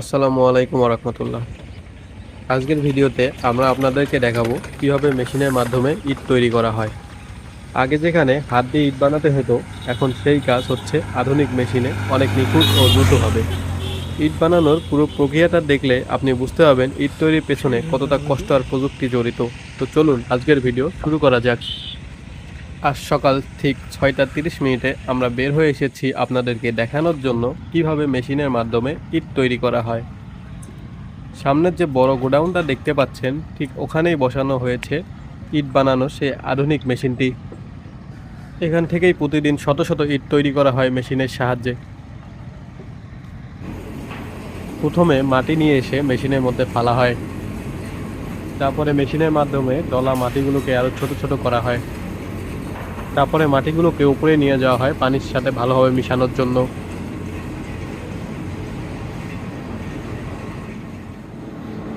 আসসালামু আলাইকুম রহমতুল্লাহ আজকের ভিডিওতে আমরা আপনাদেরকে দেখাবো কীভাবে মেশিনের মাধ্যমে ইট তৈরি করা হয়। আগে যেখানে হাত দিয়ে ইট বানাতে হতো, এখন সেই কাজ হচ্ছে আধুনিক মেশিনে অনেক নিখুঁত ও দ্রুত হবে। ইট বানানোর পুরো প্রক্রিয়াটা দেখলে আপনি বুঝতে পারবেন ইট তৈরির পেছনে কতটা কষ্ট আর প্রযুক্তি জড়িত। তো চলুন আজকের ভিডিও শুরু করা যাক। আজ সকাল ঠিক ছয়টা তিরিশ মিনিটে আমরা বের হয়ে এসেছি আপনাদেরকে দেখানোর জন্য কীভাবে মেশিনের মাধ্যমে ইট তৈরি করা হয়। সামনের যে বড় গোডাউনটা দেখতে পাচ্ছেন, ঠিক ওখানেই বসানো হয়েছে ইট বানানো সেই আধুনিক মেশিনটি। এখান থেকেই প্রতিদিন শত শত ইট তৈরি করা হয় মেশিনের সাহায্যে। প্রথমে মাটি নিয়ে এসে মেশিনের মধ্যে ফালা হয়। তারপরে মেশিনের মাধ্যমে ডলা মাটিগুলোকে আরও ছোট ছোট করা হয়। তারপরে মাটিগুলোকে উপরে নিয়ে যাওয়া হয় পানির সাথে ভালোভাবে মিশানোর জন্য।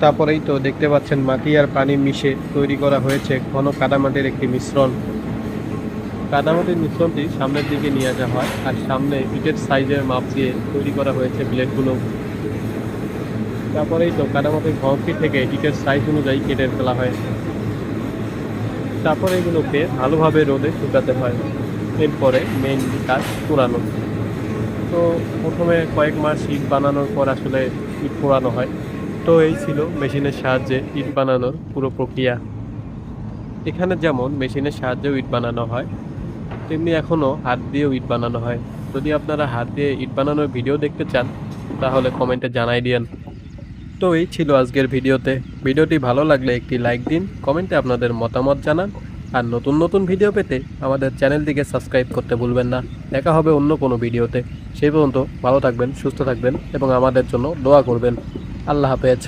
তারপরেই তো দেখতে পাচ্ছেন মাটি আর পানি মিশে তৈরি করা হয়েছে ঘন কাদামাটির একটি মিশ্রণ। কাদামাটির মিশ্রণটি সামনের দিকে নিয়ে যাওয়া হয় আর সামনে ইটের সাইজের মাপ দিয়ে তৈরি করা হয়েছে প্লেটগুলো তারপরেই তো কাদামাটির ঘরটি থেকে ইটের সাইজ অনুযায়ী কেটে ফেলা হয়। তারপরে এগুলোকে ভালোভাবে রোদে শুকাতে হয়। এরপরে মেইন কাজ পুরানো। তো প্রথমে কয়েক মাস ইট বানানোর পর আসলে ইট পোড়ানো হয়। তো এই ছিল মেশিনের সাহায্যে ইট বানানোর পুরো প্রক্রিয়া। এখানে যেমন মেশিনের সাহায্যেও ইট বানানো হয়, তেমনি এখনও হাত দিয়েও ইট বানানো হয়। যদি আপনারা হাত দিয়ে ইট বানানোর ভিডিও দেখতে চান, তাহলে কমেন্টে জানাই দিয়েন। তো এই ছিল আজকের ভিডিওতে। ভিডিওটি ভালো লাগলে একটি লাইক দিন, কমেন্টে আপনাদের মতামত জানান। আর নতুন নতুন ভিডিও পেতে আমাদের চ্যানেলটিকে সাবস্ক্রাইব করতে ভুলবেন না। দেখা হবে অন্য কোনো ভিডিওতে। সেই পর্যন্ত ভালো থাকবেন, সুস্থ থাকবেন এবং আমাদের জন্য দোয়া করবেন। আল্লাহ হাফেজ।